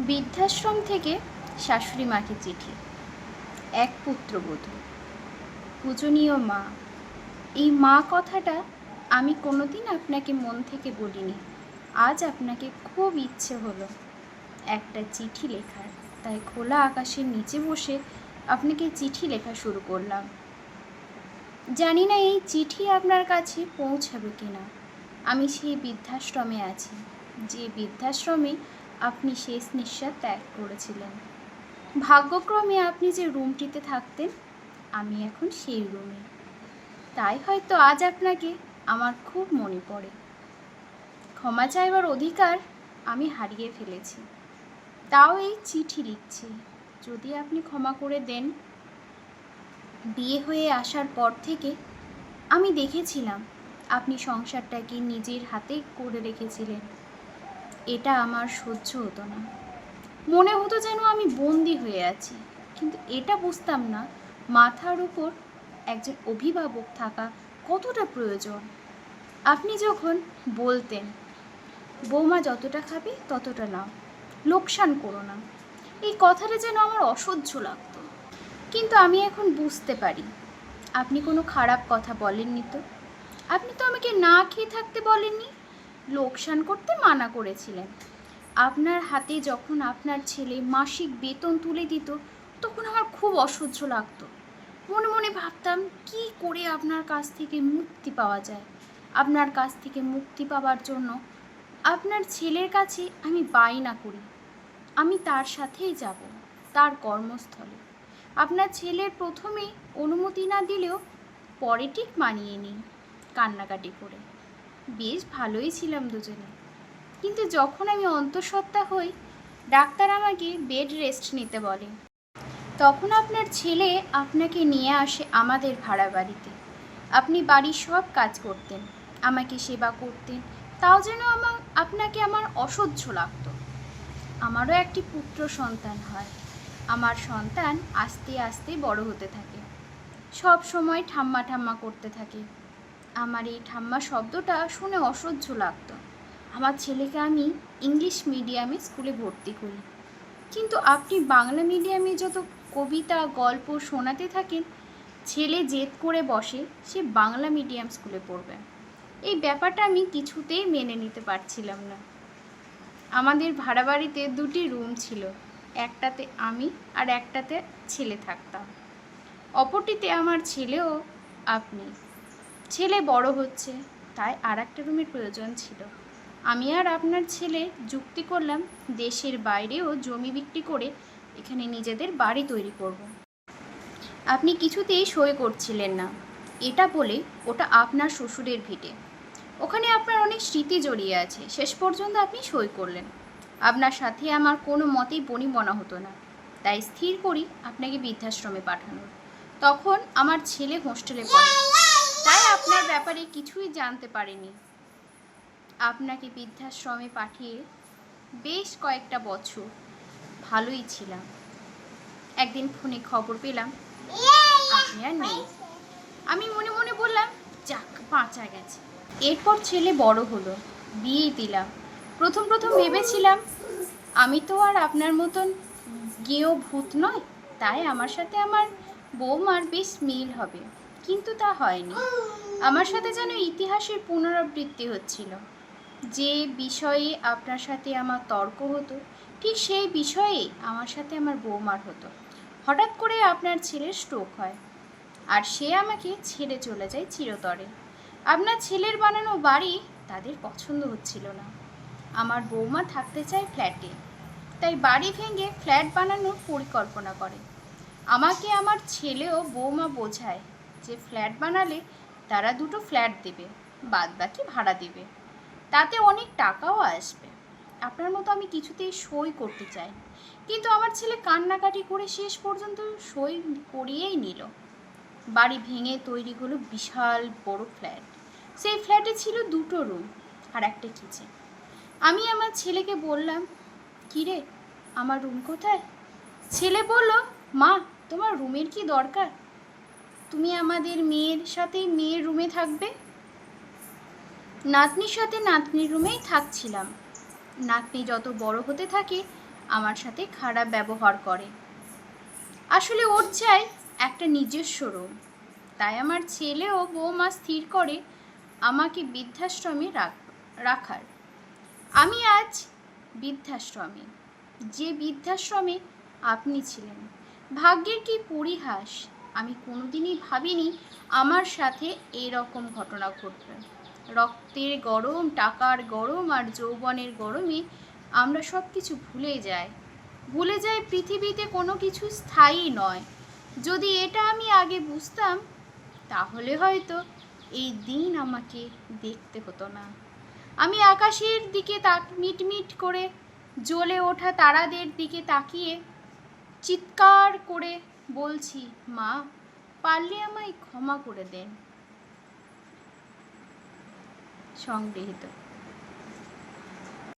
বৃদ্ধাশ্রম থেকে শাশুড়ি মাকে চিঠি। এক পুত্রবধূ। পূজনীয় মা, এই মা কথাটা আমি কোনোদিন আপনাকে মন থেকে বলিনি। আজ আপনাকে খুব ইচ্ছে হলো একটা চিঠি লেখার। তাই খোলা আকাশের নিচে বসে আপনাকে চিঠি লেখা শুরু করলাম। জানি না এই চিঠি আপনার কাছে পৌঁছাবে কিনা। আমি সেই বৃদ্ধাশ্রমে আছি। যে বৃদ্ধাশ্রমে আপনি শেষ নিঃশ্বাস ত্যাগ করেছিলেন। ভাগ্যক্রমে আপনি যে রুমটিতে থাকতেন, আমি এখন সেই রুমে। তাই হয়তো আজ আপনাকে আমার খুব মনে পড়ে। ক্ষমা চাইবার অধিকার আমি হারিয়ে ফেলেছি। তাও এই চিঠি লিখছি, যদি আপনি ক্ষমা করে দেন। বিয়ে হয়ে আসার পর থেকে আমি দেখেছিলাম আপনি সংসারটাকে নিজের হাতে করে রেখেছিলেন। এটা আমার সহ্য হতো না। মনে হতো যেন আমি বন্দি হয়ে আছি, কিন্তু এটা বুঝতাম না মাথার উপর একজন অভিভাবক থাকা কতটা প্রয়োজন। আপনি যখন বলতেন, বৌমা যতটা খাবে ততটা নাও, লোকসান করো না। এই কথাটা যেন আমার অসহ্য লাগত। কিন্তু আমি এখন বুঝতে পারি, আপনি কোনো খারাপ কথা বলেননি তো। আপনি তো আমাকে না খেয়ে থাকতে বলেননি। লোকসান করতে মানা করেছিলেন। আপনার হাতে যখন আপনার ছেলে মাসিক বেতন তুলে দিত, তখন আমার খুব অসহ্য লাগতো। মনে মনে ভাবতাম, কি করে আপনার কাছ থেকে মুক্তি পাওয়া যায়? আপনার কাছ থেকে মুক্তি পাওয়ার জন্য আপনার ছেলের কাছে আমি বায়না করি। আমি তার সাথেই যাব, তার কর্মস্থলে। আপনার ছেলের প্রথমে অনুমতি না দিলেও পরে ঠিক মানিয়ে নিই, কান্নাকাটি করে। বেশ ভালোই ছিলাম দুজনে। কিন্তু যখন আমি অন্তঃসত্ত্বা হই, ডাক্তার আমাকে বেড রেস্ট নিতে বলে তখন আপনার ছেলে আপনাকে নিয়ে আসে আমাদের ভাড়া বাড়িতে। আপনি বাড়ির সব কাজ করতেন, আমাকে সেবা করতেন, তাও যেন আমার আপনাকে আমার অসহ্য লাগত। আমারও একটি পুত্র সন্তান হয়। আমার সন্তান আস্তে আস্তে বড় হতে থাকে। সব সময় ঠাম্মা ঠাম্মা করতে থাকে। আমার এই ঠাম্মা শব্দটা শুনে অসহ্য লাগতো। আমার ছেলেকে আমি ইংলিশ মিডিয়ামে স্কুলে ভর্তি করি। কিন্তু আপনি বাংলা মিডিয়ামে যত কবিতা, গল্প শোনাতে থাকেন, ছেলে জেদ করে বসে, সে বাংলা মিডিয়াম স্কুলে পড়বে। এই ব্যাপারটা আমি কিছুতেই মেনে নিতে পারছিলাম না। আমাদের ভাড়া বাড়িতে দুটি রুম ছিল, একটাতে আমি আর একটাতে ছেলে থাকতাম। অপরটিতে আমার ছেলেও আপনি। ছেলে বড় হচ্ছে, তাই আর একটা রুমের প্রয়োজন ছিল। আমি আর আপনার ছেলে যুক্তি করলাম, দেশের বাইরেও জমি বিক্রি করে এখানে নিজেদের বাড়ি তৈরি করব। আপনি কিছুতেই সই করছিলেন না। এটা বলে ওটা আপনার শ্বশুরের ভিটে। ওখানে আপনার অনেক স্মৃতি জড়িয়ে আছে, শেষ পর্যন্ত আপনি সই করলেন। আপনার সাথে আমার কোনো মতেই বনিবনা হতো না। তাই স্থির করি আপনাকে বৃদ্ধাশ্রমে পাঠানোর। তখন আমার ছেলে হোস্টেলে পড়ে। আপনার ব্যাপারে কিছুই জানতে পারেনি। আপনাকে বৃদ্ধাশ্রমে পাঠিয়ে বেশ কয়েকটা বছর ভালোই ছিলাম। একদিন ফোনে খবর পেলাম, আপনি আর নেই। আমি মনে মনে বললাম, যাক, বাঁচা গেছে। এরপর ছেলে বড় হলো বিয়ে দিলাম। প্রথম প্রথম ভেবেছিলাম, আমি তো আর আপনার মতন গেও ভূত নয়, তাই আমার সাথে আমার বৌমার বেশ মিল হবে। কিন্তু তা হয়নি। আমার সাথে যেন ইতিহাসের পুনরাবৃত্তি হচ্ছিল। যে বিষয়ে আপনার সাথে আমার তর্ক হতো, ঠিক সেই বিষয়ে আমার সাথে আমার বৌমার হতো। হঠাৎ করে আপনার ছেলের স্ট্রোক হয় আর সে আমাকে ছেড়ে চলে যায় চিরতরে। আপনার ছেলের বানানো বাড়ি তাদের পছন্দ হচ্ছিল না। আমার বৌমা থাকতে চায় ফ্ল্যাটে, তাই বাড়ি ভেঙে ফ্ল্যাট বানানোর পরিকল্পনা করে। আমাকে আমার ছেলেও বৌমা বোঝায় যে ফ্ল্যাট বানালে তারা দুটো ফ্ল্যাট দেবে বাদ বাকি ভাড়া দেবে। তাতে অনেক টাকাও আসবে। আপনার মতো আমি কিছুতেই সই করতে চাই কিন্তু আমার ছেলে কান্নাকাটি করে শেষ পর্যন্ত সই করিয়েই নিল। বাড়ি ভেঙে তৈরি হলো বিশাল বড় ফ্ল্যাট। সেই ফ্ল্যাটে ছিল দুটো রুম আর একটা কিচেন। আমি আমার ছেলেকে বললাম কিরে আমার রুম কোথায়? ছেলে বলল, মা, তোমার রুমের কি দরকার? তুমি আমাদের মেয়ের সাথে মেয়ের রুমে থাকবে? নাতনির সাথে নাতনির রুমেই থাকছিলাম। নাতনি যত বড় হতে থাকে, আমার সাথে খারাপ ব্যবহার করে। আসলে ওর চাই একটা নিজস্ব রুম। তাই আমার ছেলে ও বৌমা স্থির করে আমাকে বৃদ্ধাশ্রমে রাখ- রাখার। আমি আজ বৃদ্ধাশ্রমে। যে বৃদ্ধাশ্রমে আপনি ছিলেন, ভাগ্যের কি পরিহাস? আমি কোনোদিনই ভাবিনি আমার সাথে এরকম ঘটনা ঘটবে। রক্তের গরম, টাকার গরম আর যৌবনের গরমে আমরা সব কিছু ভুলে যাই। ভুলে যাই পৃথিবীতে কোনো কিছু স্থায়ী নয়। যদি এটা আমি আগে বুঝতাম, তাহলে হয়তো এই দিন আমাকে দেখতে হতো না। আমি আকাশের দিকে তাক, মিটমিট করে জ্বলে ওঠা তারাদের দিকে তাকিয়ে চিৎকার করে বলছি মা পারলে আমায় ক্ষমা করে দেন। সংগৃহীত